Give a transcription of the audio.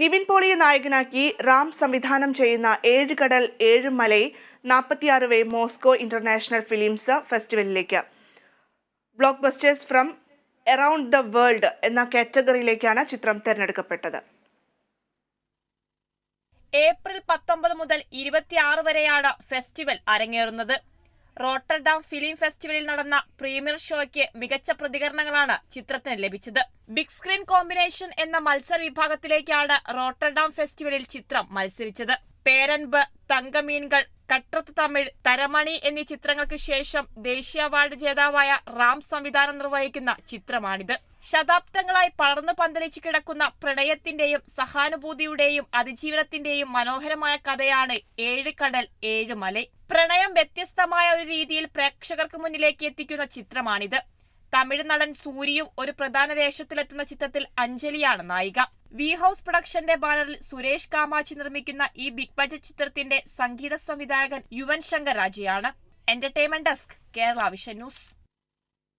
നിവിൻ പോളിയെ നായകനാക്കി റാം സംവിധാനം ചെയ്യുന്ന ഏഴ് കടൽ ഏഴ് മലൈ നാൽപ്പത്തിയാറ് വേ Moscow international films ഫെസ്റ്റിവലിലേക്ക്. Blockbusters from around the world എന്ന കാറ്റഗറിയിലേക്കാണ് ചിത്രം തിരഞ്ഞെടുക്കപ്പെട്ടത്. ഏപ്രിൽ പത്തൊമ്പത് മുതൽ ഇരുപത്തിയാറ് വരെയാണ് ഫെസ്റ്റിവൽ അരങ്ങേറുന്നത്. റോട്ടർഡാം ഫിലിം ഫെസ്റ്റിവലിൽ നടന്ന പ്രീമിയർ ഷോയ്ക്ക് മികച്ച പ്രതികരണങ്ങളാണ് ചിത്രത്തിന് ലഭിച്ചത്. ബിഗ് സ്ക്രീൻ കോമ്പിനേഷൻ എന്ന മത്സര വിഭാഗത്തിലേക്കാണ് റോട്ടർഡാം ഫെസ്റ്റിവലിൽ ചിത്രം മത്സരിച്ചത്. പേരൻപ് തങ്കമീൻകൾ കട്ടത്ത് തമിഴ് തരമണി എന്നീ ചിത്രങ്ങൾക്ക് ശേഷം ദേശീയ അവാർഡ് ജേതാവായ റാം സംവിധാനം നിർവഹിക്കുന്ന ചിത്രമാണിത്. ശതാബ്ദങ്ങളായി പടർന്നു പന്തലിച്ചു കിടക്കുന്ന പ്രണയത്തിന്റെയും സഹാനുഭൂതിയുടെയും അതിജീവനത്തിന്റെയും മനോഹരമായ കഥയാണ് ഏഴ് കടൽ ഏഴ് മല. പ്രണയം വ്യത്യസ്തമായ ഒരു രീതിയിൽ പ്രേക്ഷകർക്ക് മുന്നിലേക്ക് എത്തിക്കുന്ന ചിത്രമാണിത്. തമിഴ് നടൻ സൂര്യയും ഒരു പ്രധാന വേഷത്തിലെത്തുന്ന ചിത്രത്തിൽ അഞ്ജലിയാണ് നായിക. വി ഹൗസ് പ്രൊഡക്ഷന്റെ ബാനറിൽ സുരേഷ് കാമാച്ചി നിർമ്മിക്കുന്ന ഈ ബിഗ് ബഡ്ജറ്റ് ചിത്രത്തിന്റെ സംഗീത സംവിധായകൻ Yuvan Shankar രാജയാണ്. Entertainment desk Kerala vision news